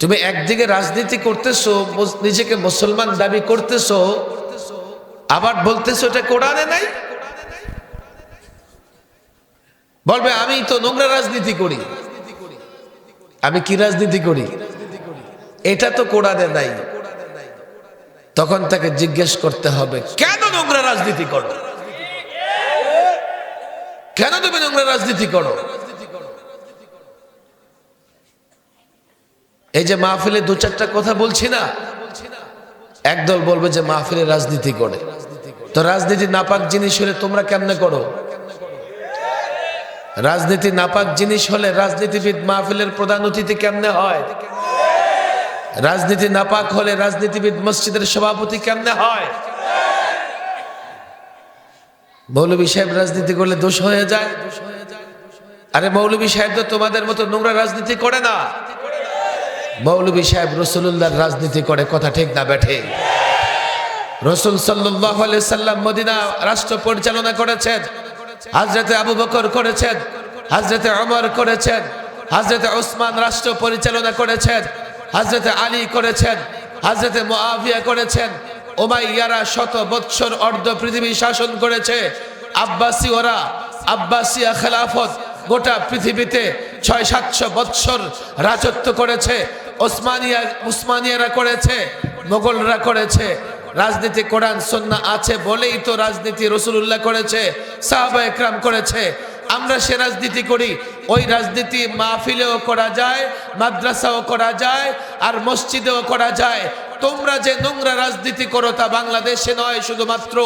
তুমি একদিকে রাজনীতি করতেছো নিজেকে মুসলমান দাবি করতেছো, আবার বলতেছো এটা কোরআনে নাই? বলবে, আমি তো নোংরা রাজনীতি করি। আমি কি রাজনীতি করি? এটা তো কোরআনে নাই। তখন তাকে জিজ্ঞেস করতে হবে, কেন নোংরা রাজনীতি করো? কেন তুমি নোংরা রাজনীতি করো? এই যে মাহফিলে দু চারটা কথা বলছি না, একদল বলবে যে মাহফিলে রাজনীতি করে। তো রাজনীতি নাপাক জিনিস হলে তোমরা কেমনে করো? রাজনীতি নাপাক জিনিস হলে রাজনীতিবিদ মাহফিলের প্রধান অতিথি কেমনে হয়? রাজনীতি নাপাক হলে রাজনীতিবিদ মসজিদের সভাপতি কেমনে হয়? মৌলবী সাহেব রাজনীতি করলে দোষ হয়ে যায়। আরে মৌলবী সাহেব তো তোমাদের মতো নোংরা রাজনীতি করে না। মৌলবী সাহেব রসুল্লাহর রাজনীতি করে কথা ঠিক না বেঠে রসুল সাল্লাহ সাল্লাম মদিনা রাষ্ট্র পরিচালনা করেছেন, হাজরতে আবু বকর করেছেন, হাজরতে অমর করেছেন, হাজরতে ওসমান রাষ্ট্র পরিচালনা করেছেন, হাজরতে আলী করেছেন, হাজরতে মুআবিয়া করেছেন ওমাইয়ারা শত বৎসর অর্ধ পৃথিবী শাসন করেছে আব্বাসী ওরা আব্বাসিয়া খেলাফত গোটা পৃথিবীতে ছয় সাতশো বৎসর রাজত্ব করেছে ওসমানিয়া, উসমানিয়ারা করেছে, মোগলরা করেছে, রাজনীতি কোরআন সন্না আছে বলেই তো রাজনীতি রসুল্লাহ করেছে, সাহাবা একরাম করেছে। আমরা সে রাজনীতি করি, ওই রাজনীতি মাহফিলেও করা যায়, মাদ্রাসাও করা যায়, আর মসজিদেও করা যায়। তোমরা যে নোংরা রাজনীতি করো তা বাংলাদেশে নয়, শুধুমাত্র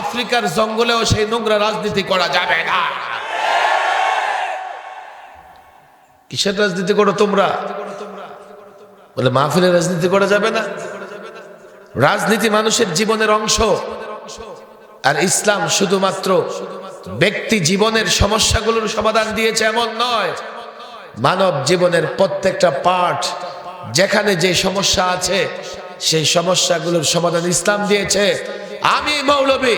আফ্রিকার জঙ্গলেও সেই নোংরা রাজনীতি করা যাবে না। কিসের রাজনীতি করো তোমরা? বলে মাহফিলের রাজনীতি করা যাবে না। রাজনীতি মানুষের জীবনের অংশ। আর ইসলাম শুধুমাত্র ব্যক্তি জীবনের সমস্যাগুলোর সমাধান দিয়েছে এমন নয়। মানব জীবনের প্রত্যেকটা পার্ট, যেখানে যে সমস্যা আছে, সেই সমস্যাগুলোর সমাধান ইসলাম দিয়েছে। আমি মৌলবী,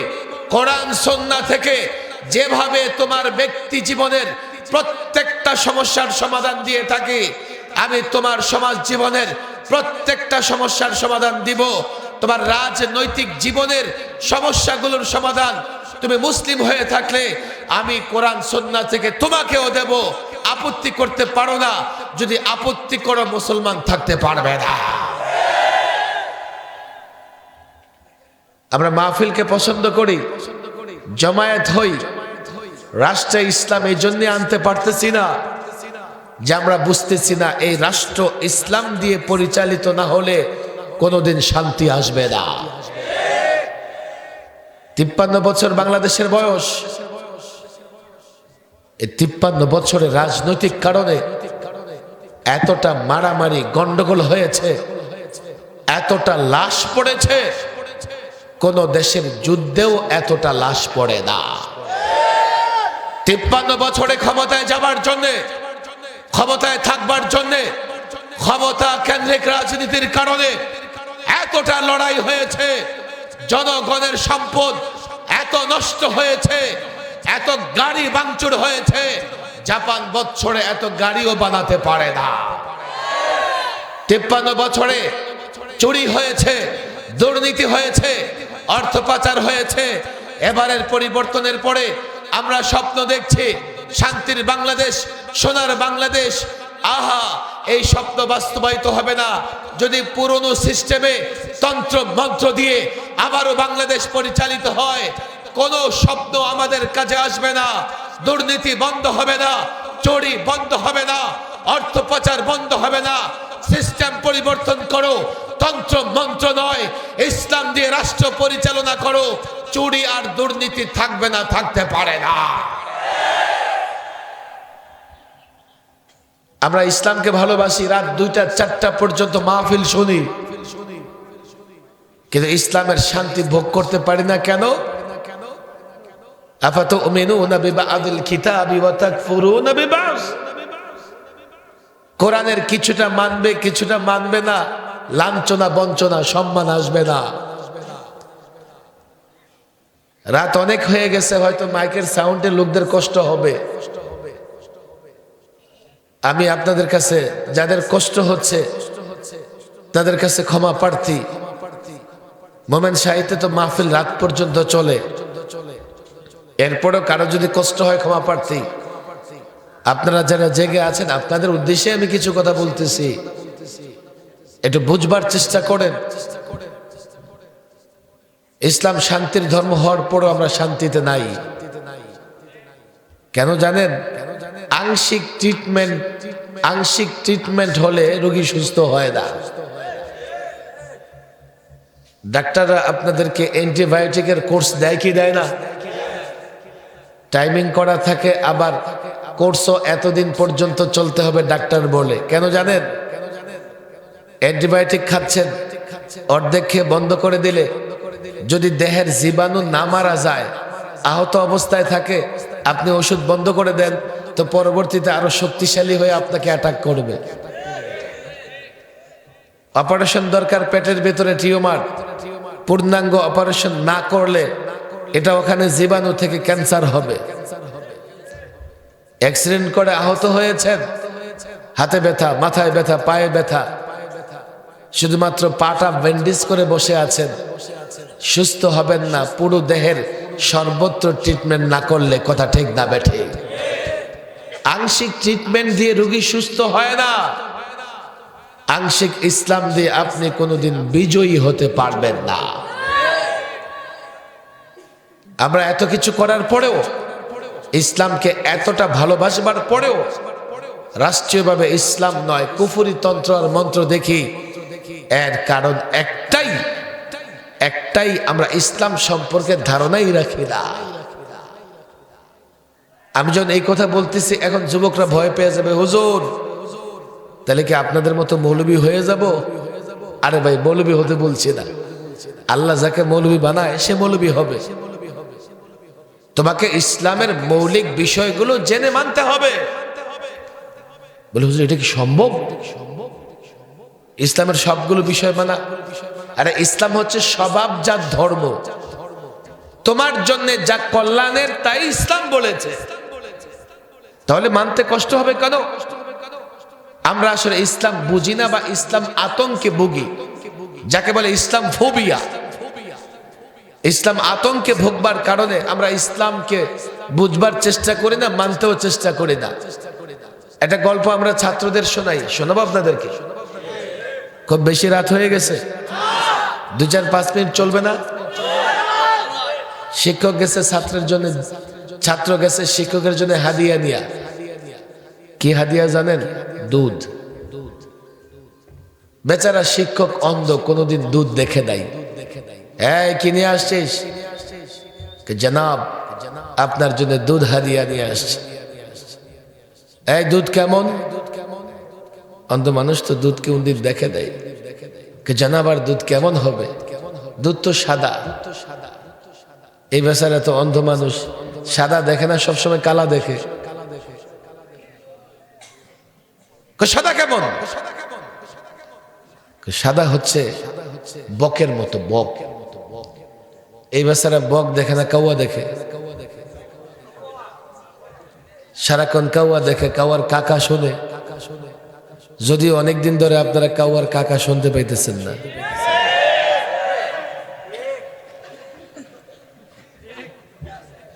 কোরআন সন্না থেকে যেভাবে তোমার ব্যক্তি জীবনের প্রত্যেকটা সমস্যার সমাধান দিয়ে থাকি আমি তোমার সমাজ জীবনের প্রত্যেকটা সমস্যার সমাধান দিব। তোমার রাজনৈতিক জীবনের সমস্যাগুলোর সমাধান। তুমি মুসলিম হয়ে থাকলে আমি কোরআন সন্না থেকে তোমাকেও দেব। আপত্তি করতে পারো না, যদি আপত্তি করো মুসলমান থাকতে পারবে না। আমরা মাহফিলকে পছন্দ করি, জমায়েত হই। রাষ্ট্রে ইসলাম এই জন্য আনতে পারতেছি না। যে আমরা বুঝতেছি না, এই রাষ্ট্র ইসলাম দিয়ে পরিচালিত না হলে কোনোদিন শান্তি আসবে না। তিপ্পান্ন বছর বাংলাদেশের বয়স। এই তিপ্পান্ন বছরের রাজনৈতিক কারণে এতটা মারামারি, গন্ডগোল হয়েছে, এতটা লাশ পড়েছে, কোন দেশের যুদ্ধেও এতটা লাশ পড়ে না। তিপ্পান্ন বছরে ক্ষমতায় যাবার জন্যে ক্ষমতায় থাকবার জন্যে, ক্ষমতা কেন্দ্রিক রাজনীতির কারণে এতটা লড়াই হয়েছে, জনগণের সম্পদ এত নষ্ট হয়েছে, এত গাড়ি ভাঙচুর হয়েছে, জাপান বছরে এত গাড়িও বানাতে পারে না। তিপ্পান্ন বছরে চুরি হয়েছে, দুর্নীতি হয়েছে, অর্থ পাচার হয়েছে, এবারের পরিবর্তনের পরে আমরা স্বপ্ন দেখছি শান্তির বাংলাদেশ, সোনার বাংলাদেশ। আহা, এই স্বপ্ন বাস্তবায়িত হবে না। যদি পুরনো সিস্টেমে তন্ত্র, মন্ত্র দিয়ে আবারও বাংলাদেশ পরিচালিত হয়, কোন স্বপ্ন আমাদের কাজে আসবে না। দুর্নীতি বন্ধ হবে না, চুরি বন্ধ হবে না, অর্থ পাচার বন্ধ হবে না। সিস্টেম পরিবর্তন করো, তন্ত্র, মন্ত্র নয়। ইসলাম দিয়ে রাষ্ট্র পরিচালনা করো। চুরি আর দুর্নীতি থাকবে না, থাকতে পারে না। আমরা ইসলামকে ভালোবাসি, রাত দুইটা, চারটা পর্যন্ত মাহফিল শুনি। কিন্তু ইসলামের শান্তি ভোগ করতে পারি না কেন? আপাত কোরআনের কিছুটা মানবে কিছুটা মানবে না। লাঞ্ছনা, বঞ্চনা, সম্মান আসবে না। রাত অনেক হয়ে গেছে, হয়তো মাইকের সাউন্ডে লোকদের কষ্ট হবে। আমি আপনাদের কাছে যাদের কষ্ট হচ্ছে, তাদের কাছে ক্ষমা প্রার্থী। মোমেন সাহিত্যে তো মাহফিল রাত পর্যন্ত চলে। এরপরেও কারও যদি কষ্ট হয় ক্ষমা প্রার্থী। আপনারা যারা জেগে আছেন, আপনাদের উদ্দেশ্যে আমি কিছু কথা বলতেছি। একটু বুঝবার চেষ্টা করেন। ইসলাম শান্তির ধর্ম হওয়ার পরও আমরা শান্তিতে নাই। কেন জানেন? আংশিক ট্রিটমেন্ট আংশিক ট্রিটমেন্ট হলে রোগী সুস্থ হয় না। ডাক্তাররা আপনাদেরকে অ্যান্টিবায়োটিকের কোর্স দেয় কি দেয় না? টাইমিং করা থাকে, আবার কোর্সও এতদিন পর্যন্ত চলতে হবে, ডাক্তার বলে। কেন জানেন? অ্যান্টিবায়োটিক খাচ্ছেন, অর্ধেক খেয়ে বন্ধ করে দিলে যদি দেহের জীবাণু না মারা যায়, আহত অবস্থায় থাকে, আপনি ওষুধ বন্ধ করে দেন তো পরবর্তীতে আরও শক্তিশালী হয়ে আপনাকে অ্যাটাক করবে। অপারেশন দরকার পেটের ভেতরে টিউমার। পূর্ণাঙ্গ অপারেশন না করলে এটা ওখানে জীবাণু থেকে ক্যান্সার হবে। অ্যাক্সিডেন্ট করে আহত হয়েছেন। হাতে ব্যথা, মাথায় ব্যথা, পায়ে ব্যথা। শুধুমাত্র পাটা ব্যান্ডেজ করে বসে আছেন। সুস্থ হবেন না, পুরো দেহের সর্বত্র ট্রিটমেন্ট না করলে কথা ঠিক না বেঠে আংশিক ট্রিটমেন্ট দিয়ে রোগী সুস্থ হয় না। আংশিক ইসলাম দিয়ে আপনি কোনোদিন বিজয়ী হতে পারবেন না। আমরা এত কিছু করার পরেও, ইসলামকে এতটা ভালোবাসবার পরেও, রাষ্ট্রীয়ভাবে ইসলাম নয়, কুফুরি তন্ত্র আর মন্ত্র দেখি। এর কারণ একটাই একটাই আমরা ইসলাম সম্পর্কে ধারণাই রাখি না। আমি যখন এই কথা বলতেছি, এখন যুবকরা ভয় পেয়ে যাবে, হুজুর, তাহলে কি আপনাদের মতো মৌলবী হয়ে যাব? আরে ভাই, মৌলবী হতে বলছি না। আল্লাহ যাকে মৌলবী বানায়, সে মৌলবী হবে। তোমাকে ইসলামের মৌলিক বিষয়গুলো জেনে মানতে হবে। বলে, হুজুর, এটা কি সম্ভব? ইসলামের সবগুলো বিষয় মানা। আরে, ইসলাম হচ্ছে স্বভাবজাত ধর্ম। তোমার জন্য যা কল্যাণের, তাই ইসলাম বলেছে। তাহলে মানতে কষ্ট হবে কেন? আমরা আসলে ইসলাম বুঝি না বা ইসলাম আতঙ্কে ভুগি। যাকে বলে ইসলাম ফোবিয়া। ইসলাম আতঙ্কে ভোগবার কারণে আমরা ইসলামকে বুঝবার চেষ্টা করি না, মানতেও চেষ্টা করি না। একটা গল্প আমরা ছাত্রদের শোনাই। শোনাবো আপনাদেরকে? খুব বেশি রাত হয়ে গেছে। দু চার পাঁচ মিনিট চলবে না? শিক্ষক গেছে ছাত্রের জন্য, ছাত্র গেছে শিক্ষকের জন্য হাদিয়া নিয়া। কি হাদিয়া জানেন? দুধ। বেচারা শিক্ষক অন্ধ, কোনোদিন দুধ দেখে নাই। এই, কি নিয়ে আসছিস? জনাব, আপনার জন্য দুধ হাদিয়া নিয়ে আসছে। এই, দুধ কেমন? অন্ধ মানুষ তো দুধ কেউ দিন দেখে দেয় জানাবার দুধ কেমন হবে? দুধ তো সাদা। এই বেচারা তো অন্ধ মানুষ। সাদা দেখে না, সবসময় কালা দেখে। সাদা কেমন? সাদা হচ্ছে বকের মতো বক। এই বেচারা বক দেখে না, কাউয়া দেখে। সারাক্ষণ কাউয়া দেখে, কাউয়ার কাকা শোনে। যদিও অনেকদিন ধরে আপনারা কাউয়ার কাকা শুনতে পাইতেছেন না।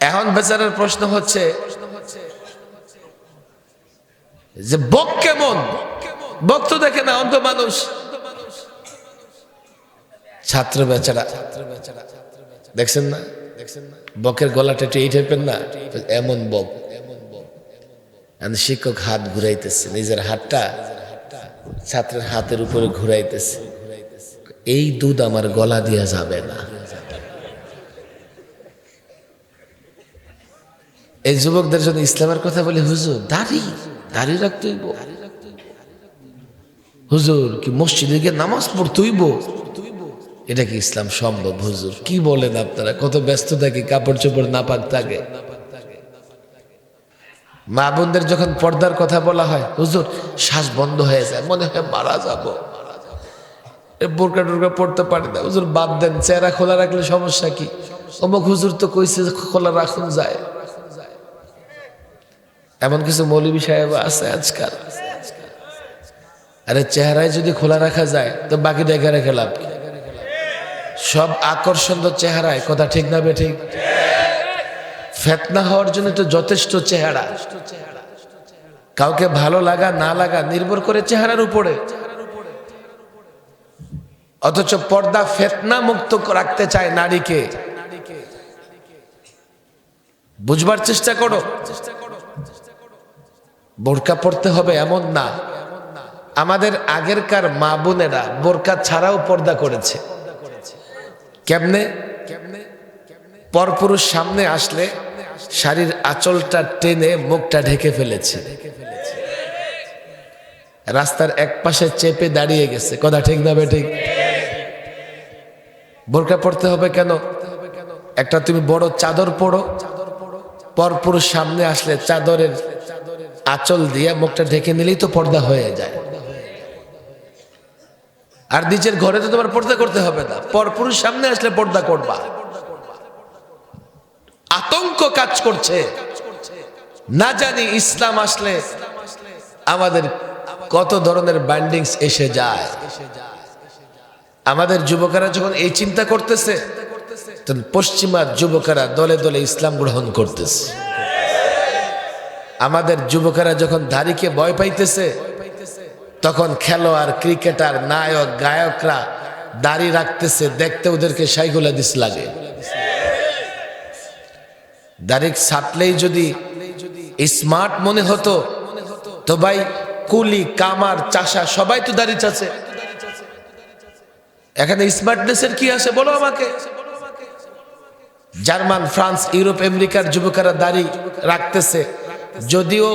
এখন বেচারার প্রশ্ন হচ্ছে যে বক কেমন বক তো দেখে না, অন্ধ মানুষ। ছাত্র বেচারা, দেখছেন না? দেখছেন না বকের গলাটা একটু এই টাইপের না? এমন বক। শিক্ষক হাত ঘুরাইতেছে, নিজের হাতটা ছাত্রের হাতের উপরে ঘুরাইতেছে। এই দুধ আমার গলা দিয়া যাবে না। এই যুবকদের জন্য ইসলামের কথা বলে, হুজুর, দাড়ি। দাড়ি রাখতে হইব। হুজুর, কি মসজিদে গিয়ে নামাজ পড়তে হইব? এটা কি ইসলাম সম্ভব, হুজুর? কি বলেন আপনারা? কত ব্যস্ত থাকে কাপড় চোপড় না পাক থাকে মা বোনদের যখন পর্দার কথা বলা হয়, হুজুর, শ্বাস বন্ধ হয়ে যায়, মনে হয় মারা যাব। বোরকা টোরকা পড়তে পারি না। হুজুর, বাদ দেন, চেহারা খোলা রাখলে সমস্যা কি? অমুক হুজুর তো কইছে খোলা রাখুন যায়। এমন কিছু মৌলবী সাহেব আছে আজকাল। আরে চেহারায় যদি খোলা রাখা যায়, তো বাকি দেখে রেখে লাভ? সব আকর্ষণ তো চেহারায়, কথা ঠিক না বে ঠিক? ফেতনা হওয়ার জন্য তো যথেষ্ট চেহারা। কাউকে ভালো লাগা, না লাগা নির্ভর করে চেহারার উপরে। অথচ পর্দা ফেতনা মুক্ত রাখতে চায় নারীকে। বুঝবার চেষ্টা করো। বোরকা পড়তে হবে এমন না। আমাদের আগেরকার মা বোনেরা বোরকা ছাড়াও পর্দা করেছে। কেমনে? পরপুরুষ সামনে আসলে শাড়ির আঁচলটা টেনে মুখটা ঢেকে ফেলেছে। রাস্তার এক পাশে চেপে দাঁড়িয়ে গেছে। কথা ঠিক না ঠিক? বোরকা পড়তে হবে কেন? একটা তুমি বড় চাদর পড়ো পরপুরুষ সামনে আসলে চাদরের আঁচল দিয়ে মুখটা ঢেকে নিলেই তো পর্দা হয়ে যায়। আর নিজের ঘরে তো তোমার পর্দা করতে হবে না। পরপুরুষ সামনে আসলে পর্দা করবা। আতঙ্ক কাজ করছে। না জানি ইসলাম আসলে আমাদের কত ধরনের বাইন্ডিংস এসে যায়। আমাদের যুবকেরা যখন এই চিন্তা করতেছে পশ্চিমা যুবকেরা দলে দলে ইসলাম গ্রহণ করতেছে। আমাদের যুবকেরা যখন দাড়িকে ভয় পাইতেছে, তখন খেলোয়াড়, ক্রিকেটার, নায়ক, গায়করা দাড়ি রাখতেছে, দেখতে ওদেরকে সাইগুলা দিস লাগে। দাড়ি ছাটলেই যদি স্মার্ট মনে হতো, তো ভাই কুলি, কামার, চাষা সবাই তো দাড়ি চাচ্ছে। এখানে স্মার্টনেসের কি আছে বলো আমাকে? জার্মান, ফ্রান্স, ইউরোপ, আমেরিকার যুবকেরা দাড়ি রাখতেছে। যদিও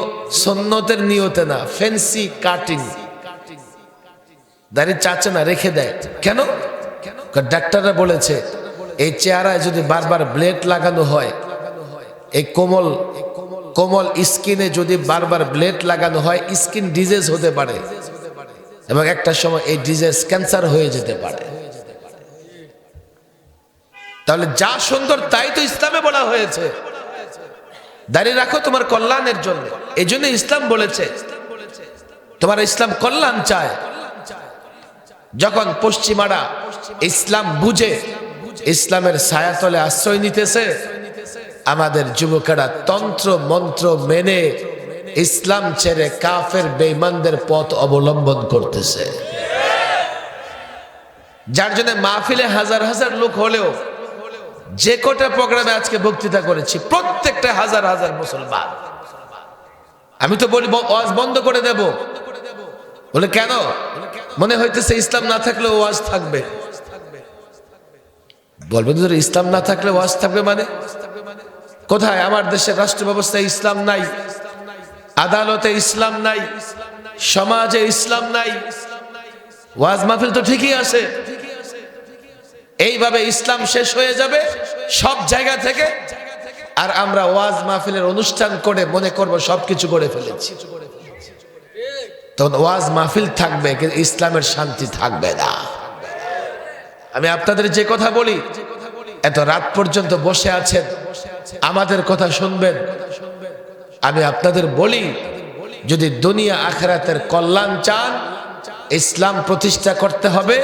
সন্ন্যতের নিয়তে না ফেন্সি কাটিং দাড়ি চাচ্ছে না, রেখে দেয়। কেন? ডাক্তাররা বলেছে, এই চেহারায় যদি বারবার ব্লেড লাগানো হয়, এই কোমল কোমল স্কিনে যদি বারবার ব্লেড লাগানো হয় স্কিন ডিজিজ হতে পারে। এবং একটা সময় এই ডিজিজ ক্যান্সার হয়ে যেতে পারে। তাহলে যা সুন্দর তাই তো ইসলামে বলা হয়েছে। দাঁড়িয়ে রাখো তোমার কল্যাণের জন্য। এই জন্য ইসলাম বলেছে, তোমার ইসলাম কল্যাণ চায়। যখন পশ্চিমারা ইসলাম বুঝে, ইসলামের ছায়াতলে আশ্রয় নিতেছে, আমাদের যুবকেরা তন্ত্র, মন্ত্র মেনে ইসলাম ছেড়ে কাফের বেইমানদের পথ অবলম্বন করতেছে। যার জন্য মাহফিলে হাজার হাজার লোক হলেও যে কটা প্রোগ্রামে আজকে বক্তৃতা করেছি, প্রত্যেকটা হাজার হাজার মুসলমান। আমি তো বলি ওয়াজ বন্ধ করে দেব। বলে কেন? মনে হইতেছে ইসলাম না থাকলে ওয়াজ থাকবে। বলবেন যে ইসলাম না থাকলে ওয়াজ থাকবে মানে? কোথায়? আমার দেশের রাষ্ট্র ব্যবস্থায় ইসলাম নাই, আদালতে ইসলাম নাই, সমাজে ইসলাম নাই। ওয়াজ মাহফিল তো ঠিকই আছে। এইভাবে ইসলাম শেষ হয়ে যাবে সব জায়গা থেকে। আর আমরা ওয়াজ মাহফিলের অনুষ্ঠান করে মনে করব সবকিছু করে ফেলেছি। তখন ওয়াজ মাহফিল থাকবে, কিন্তু ইসলামের শান্তি থাকবে না। আমি আপনাদের যে কথা বলি, এত রাত পর্যন্ত বসে আছেন, আমাদের কথা শুনবেন। আমি আপনাদের বলি, যদি দুনিয়া আখেরাতের কল্যাণ চান, ইসলাম প্রতিষ্ঠা করতে হবে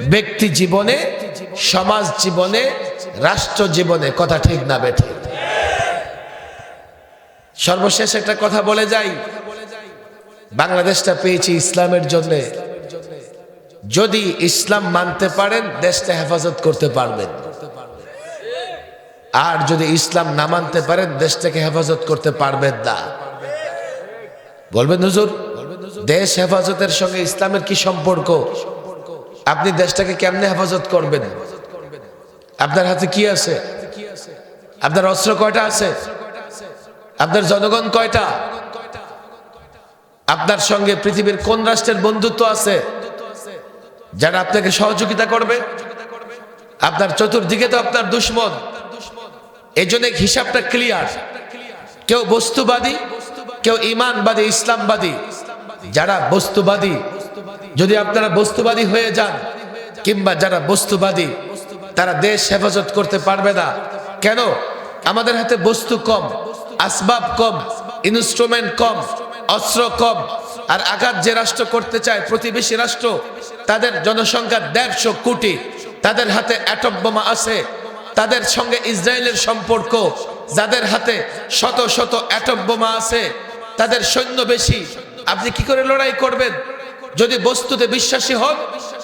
ব্যক্তি জীবনে, সমাজ জীবনে, রাষ্ট্র জীবনে কথা ঠিক না বেঠে। সর্বশেষ একটা কথা বলে যাই। বাংলাদেশটা পেয়েছি ইসলামের জন্য। যদি ইসলাম মানতে পারেন, দেশটা হেফাজত করতে পারবেন। আর যদি ইসলাম না মানতে পারেন, দেশটাকে হেফাজত করতে পারবেন না। বলবেন হুজুর, দেশ হেফাজতের সঙ্গে ইসলামের কি সম্পর্ক? আপনি দেশটাকে কেমনে হেফাজত করবেন? আপনার হাতে কি আছে? আপনার অস্ত্র কয়টা আছে? আপনার জনগণ কয়টা? আপনার সঙ্গে পৃথিবীর কোন রাষ্ট্রের বন্ধুত্ব আছে যারা আপনাকে সহযোগিতা করবে? আপনার চতুর্দিকে তো আপনার দুশ্মন। এই জন্য হিসাবটা ক্লিয়ার কেউ বস্তুবাদী, কেউ ইমানবাদী, ইসলামবাদী। যারা বস্তুবাদী যদি আপনারা বস্তুবাদী হয়ে যান, কিংবা যারা বস্তুবাদী, তারা দেশ হেফাজত করতে পারবে না। কেন? আমাদের হাতে বস্তু কম, আসবাব কম ইনস্ট্রুমেন্ট কম, অস্ত্র কম, আর আঘাত যে রাষ্ট্র করতে চায়, প্রতিবেশী রাষ্ট্র, তাদের জনসংখ্যা দেড়শো কোটি, তাদের হাতে অ্যাটম বোমা আছে, তাদের সঙ্গে ইসরায়েলের সম্পর্ক, যাদের হাতে শত শত অ্যাটম বোমা আছে, তাদের সৈন্য বেশি, আপনি কি করে লড়াই করবেন? যদি বস্তুতে বিশ্বাসী হন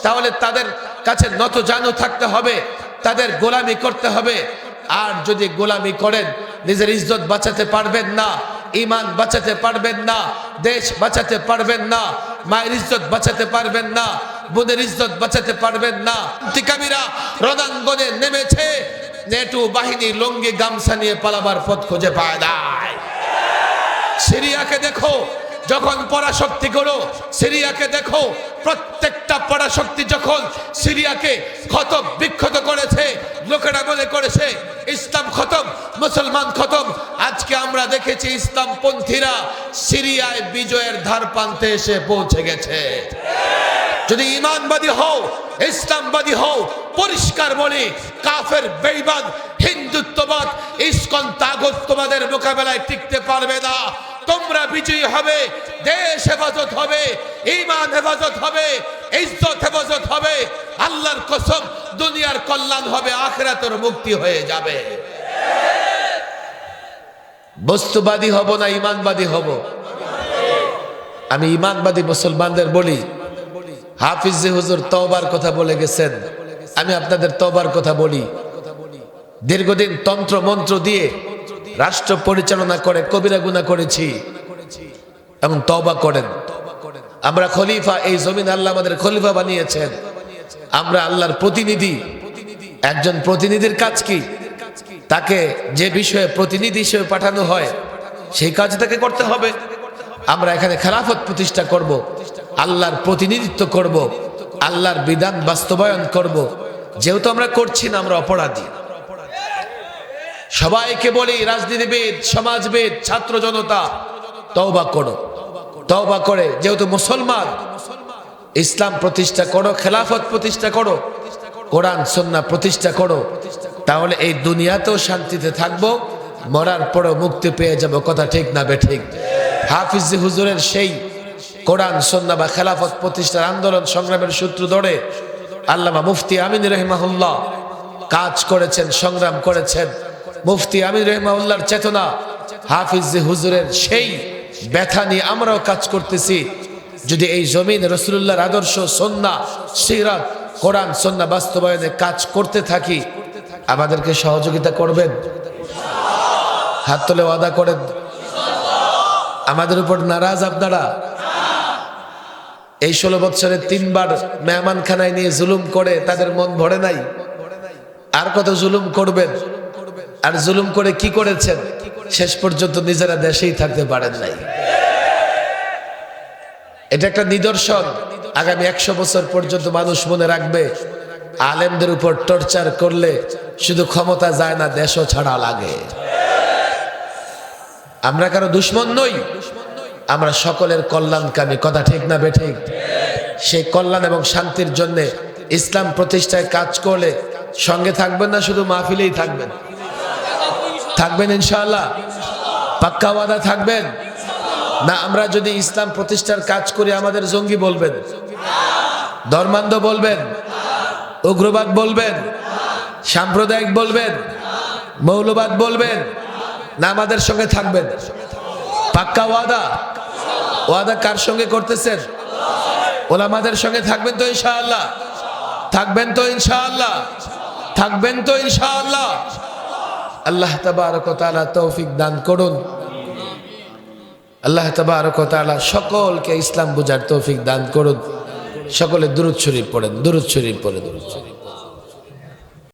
তাহলে তাদের কাছে নত জানু থাকতে হবে, তাদের গোলামি করতে হবে। আর যদি গোলামি করেন, নিজের ইজ্জত বাঁচাতে পারবেন না ইমান বাঁচাতে পারবেন না, দেশ বাঁচাতে পারবেন না, মায়ের ইজ্জত বাঁচাতে পারবেন না, বোনের ইজ্জত বাঁচাতে পারবেন না। তিকামিরা রণাঙ্গনে নেমেছে, নেটু বাহিনী লঙ্গি গামছা নিয়ে পালাবার পথ খুঁজে পায় নাই। সিরিয়াকে দেখো যখন পরাশক্তি করো সিরিয়াকে দেখো, প্রত্যেকটা পরাশক্তি যখন সিরিয়াকে ক্ষত বিক্ষত করেছে, লোকেরা মনে করেছে, ইসলাম খতম, মুসলমান খতম, আজকে আমরা দেখেছি ইসলাম পন্থীরা সিরিয়ায় বিজয়ের ধার প্রান্তে এসে পৌঁছে গেছে। যদি ইমানবাদী হও, ইসলামবাদী হও, পরিষ্কার বলি, কাফের বেইমান হিন্দুত্ববাদ, ইস্কন, তাগত তোমাদের মোকাবেলায় টিকতে পারবে না। তোমরা বিজয়ী হবে, দেশ হেফাজত হবে ইমান হেফাজত হবে, ইজ্জত হেফাজত হবে, আল্লাহর কসম দুনিয়ার কল্যাণ হবে, আখেরাতের মুক্তি হয়ে যাবে। বস্তুবাদী হব না ইমানবাদী হব? আমি ইমানবাদী মুসলমানদের বলি, হাফিজ হুজুর তওবার কথা বলে গেছেন, আমি আপনাদের তওবার কথা বলি। দীর্ঘদিন তন্ত্র মন্ত্র দিয়ে রাষ্ট্র পরিচালনা করে, কবিরা গুণা করেছি এবং তওবা করেন। আমরা খলিফা, এই জমিন আল্লাহ আমাদের খলিফা বানিয়েছেন। আমরা আল্লাহর প্রতিনিধি। একজন প্রতিনিধির কাজ কি? তাকে যে বিষয়ে প্রতিনিধি হিসেবে পাঠানো হয়, সেই কাজ তাকে করতে হবে। আমরা এখানে খেলাফত প্রতিষ্ঠা করব, আল্লাহর প্রতিনিধিত্ব করব, আল্লাহর বিধান বাস্তবায়ন করব। যেহেতু আমরা করছি না, আমরা অপরাধী। সবাইকে বলি, রাজনীতিবিদ, সমাজবিদ, ছাত্র জনতা, তওবা করো। তওবা করে। যেহেতু মুসলমান, ইসলাম প্রতিষ্ঠা করো, খেলাফত প্রতিষ্ঠা করো, কোরআন, সন্না প্রতিষ্ঠা করো, তাহলে এই দুনিয়াতেও শান্তিতে থাকব, মরার পরও মুক্তি পেয়ে যাব। কথা ঠিক না বে ঠিক? হাফিজ হুজুরের সেই কোরআন, সন্না বা খেলাফত প্রতিষ্ঠার আন্দোলন সংগ্রামের সূত্র ধরে আল্লামা মুফতি আমিন রহমাহুল্লাহ কাজ করেছেন, সংগ্রাম করেছেন। মুফতি আমিন রহমাউল্লাহর চেতনা, হাফিজ হুজুরের সেই ব্যথা নিয়ে আমরাও কাজ করতেছি। যদি এই জমিন রসুল্লাহর আদর্শ, সন্না, সিরাত, কোরআন, সন্না বাস্তবায়নে কাজ করতে থাকি, আমাদেরকে সহযোগিতা করবেন। হাত তুলে ওয়াদা করেন। আমাদের উপর নারাজ আপনারা। এই ষোলো বছরে তিনবার মেহমানখানায় নিয়ে জুলুম করে তাদের মন ভরে নাই। আর কত জুলুম করবেন? আর জুলুম করে কি করেছেন? শেষ পর্যন্ত নিজেরা দেশেই থাকতে পারেন নাই। এটা একটা নিদর্শন। আগামী একশো বছর পর্যন্ত মানুষ মনে রাখবে, আলেমদের উপর টর্চার করলে শুধু ক্ষমতা যায় না, দেশও ছাড়া লাগে। আমরা কারও দুশ্মন নই, আমরা সকলের কল্যাণকামী। কথা ঠিক না বেঠিক? সেই কল্যাণ এবং শান্তির জন্য ইসলাম প্রতিষ্ঠায় কাজ করলে সঙ্গে থাকবেন না, শুধু মাহফিলেই থাকবেন। থাকবেন ইনশাআল্লাহ? পাক্কা ওয়াদা থাকবেন? না, আমরা যদি ইসলাম প্রতিষ্ঠার কাজ করি, আমাদের জঙ্গি বলবেন। ধর্মান্ধ বলবেন। উগ্রবাদ বলবেন। সাম্প্রদায়িক বলবেন। মৌলবাদ বলবেন। না, আমাদের সঙ্গে থাকবেন। পাক্কা ওয়াদা? ওয়াদা কার সঙ্গে করতেছেন? ওলামাদের সঙ্গে থাকবেন তো ইনশাআল্লাহ? থাকবেন তো ইনশাআল্লাহ? থাকবেন তো ইনশাআল্লাহ? আল্লাহ তাবারক তাআলা তৌফিক দান করুন। আল্লাহ তাবারক তাআলা সকলকে ইসলাম বুঝার তৌফিক দান করুন। সকলে দুরুদ শরীফ পড়েন, দুরুদ শরীফ পড়ে, দুরুদ শরীফ।